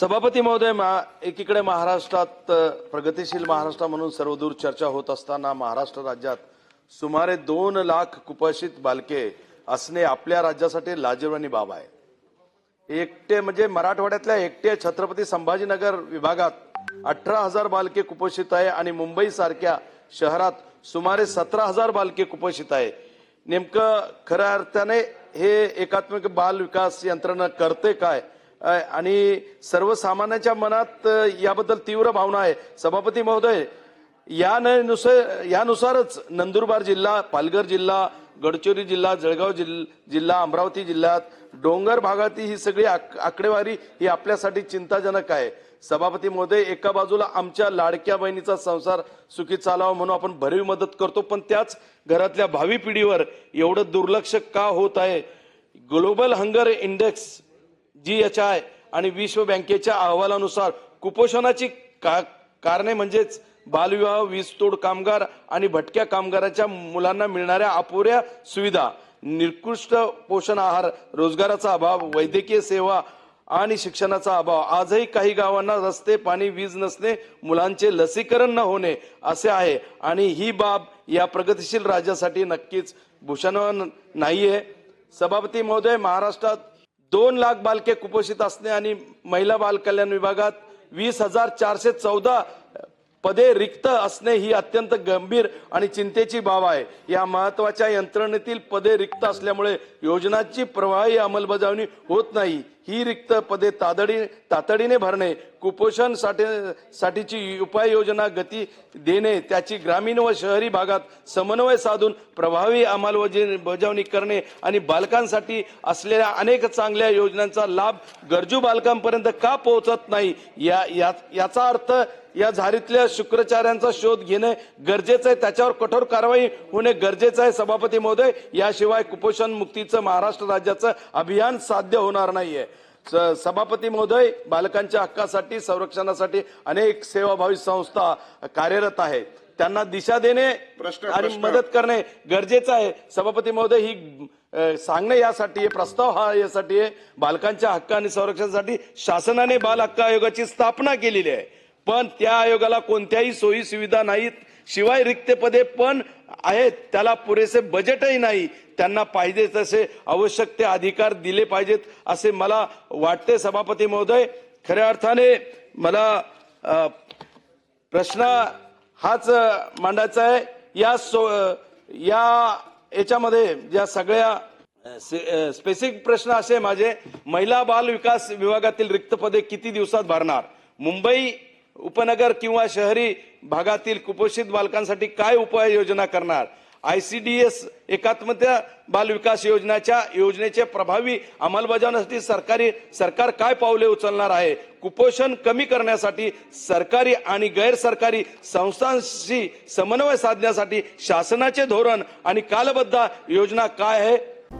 सभापती महोदय मा- एकीकडे महाराष्ट्रात प्रगतीशील प्रगतिशील महाराष्ट्र म्हणून सर्वदूर चर्चा होत असताना महाराष्ट्र राज्यात सुमारे दोन लाख कुपोषित बालके असणे आपल्या राज्यासाठी लाजीरवाणी बाब आहे. एकटे म्हणजे मराठवाड्यातल्या एकटे छत्रपती संभाजीनगर विभागात अठरा हजार बालके कुपोषित आहे आणि मुंबई सारख्या शहरात सुमारे सतरा हजार बालके कुपोषित आहे. नेमकं खऱ्या अर्थाने हे एकात्मिक बाल विकास यंत्रणा करते काय? आणि सर्वसामान्यांच्या मनात याबद्दल तीव्र भावना आहे. सभापती महोदय या नुसार यानुसारच नंदुरबार जिल्हा पालघर जिल्हा गडचिरोली जिल्हा जळगाव जिल- जिल्हा अमरावती जिल्ह्यात डोंगर भागातील ही सगळी आक- आकडेवारी ही आपल्यासाठी चिंताजनक आहे. सभापती महोदय एका बाजूला आमच्या लाडक्या बहिणीचा संसार सुखी चालावा म्हणून आपण भरीव मदत करतो पण त्याच घरातल्या भावी पिढीवर एवढं दुर्लक्ष का होत आहे? Global hunger index G H I आणि विश्व बँकेच्या अहवालानुसार कुपोषणाची का कारणे म्हणजेच बालविवाह वीजतोड कामगार आणि भटक्या कामगाराच्या मुलांना मिळणाऱ्या अपुऱ्या सुविधा निकृष्ट पोषण आहार रोजगाराचा अभाव वैद्यकीय सेवा आणि शिक्षणाचा अभाव. आजही काही गावांना रस्ते पाणी वीज नसणे मुलांचे लसीकरण न होणे असे आहे आणि ही बाब या प्रगतिशील राज्यासाठी नक्कीच भूषणवान नाहीये. सभापती महोदय महाराष्ट्रात दोन लाख बालके कुपोषित असणे आणि महिला बालकल्याण विभागात वीस हजार चारशे चौदा पदे रिक्त असणे ही अत्यंत गंभीर आणि चिंतेची बाब आहे. या महत्त्वाच्या यंत्रणेतील पदे रिक्त असल्यामुळे योजनांची प्रवाही अंमलबजावणी होत नाही. ही रिक्त पदे तातडी तातडीने भरणे कुपोषणसाठी साठीची उपाययोजना गती देणे त्याची ग्रामीण व शहरी भागात समन्वय साधून प्रभावी अंमलबजावणी करणे आणि बालकांसाठी असलेल्या अनेक चांगल्या योजनांचा लाभ गरजू बालकांपर्यंत का पोहोचत नाही? या या- याचा अर्थ या झारीतल्या शुक्राचार्यांचा शोध घेणे गरजेचं आहे. त्याच्यावर कठोर कारवाई होणे गरजेचं आहे सभापती महोदय. याशिवाय कुपोषण मुक्तीचं महाराष्ट्र राज्याचं अभियान साध्य होणार नाहीये. सभापती महोदय बालकांच्या हक्कासाठी संरक्षणासाठी अनेक सेवाभावी संस्था कार्यरत आहेत. त्यांना दिशा देणे आणि. मदत करणे गरजेचं आहे. सभापती महोदय ही सांगणे यासाठी आहे, प्रस्ताव हा यासाठी आहे. बालकांच्या हक्क आणि संरक्षणासाठी शासनाने बाल हक्क आयोगाची स्थापना केलेली आहे. पण त्या आयोगाला कोणत्याही सोयी सुविधा नाहीत. शिवाय रिक्त पदे पण आहेत. त्याला पुरेसे बजेटही नाही. त्यांना पाहिजे तसे आवश्यक ते अधिकार दिले पाहिजेत असे मला वाटते सभापती महोदय. खऱ्या अर्थाने मला प्रश्न हाच मांडायचा आहे. या सो या याच्यामध्ये ज्या सगळ्या स्पेसिफिक प्रश्न असे माझे महिला बाल विकास विभागातील रिक्त पदे किती दिवसात भरणार? मुंबई उपनगर किंवा शहरी भागातील कुपोषित बालकांसाठी काय उपाययोजना करणार? आय सी डी एस बाल विकास योजनाच्या योजनेचे प्रभावी अंमलबजावणीसाठी सरकारी सरकार काय पावले उचलणार आहे? कुपोषण कमी करण्यासाठी सरकारी आणि गैरसरकारी संस्थांशी समन्वय साधण्यासाठी शासनाचे धोरण आणि कालबद्ध योजना काय आहे?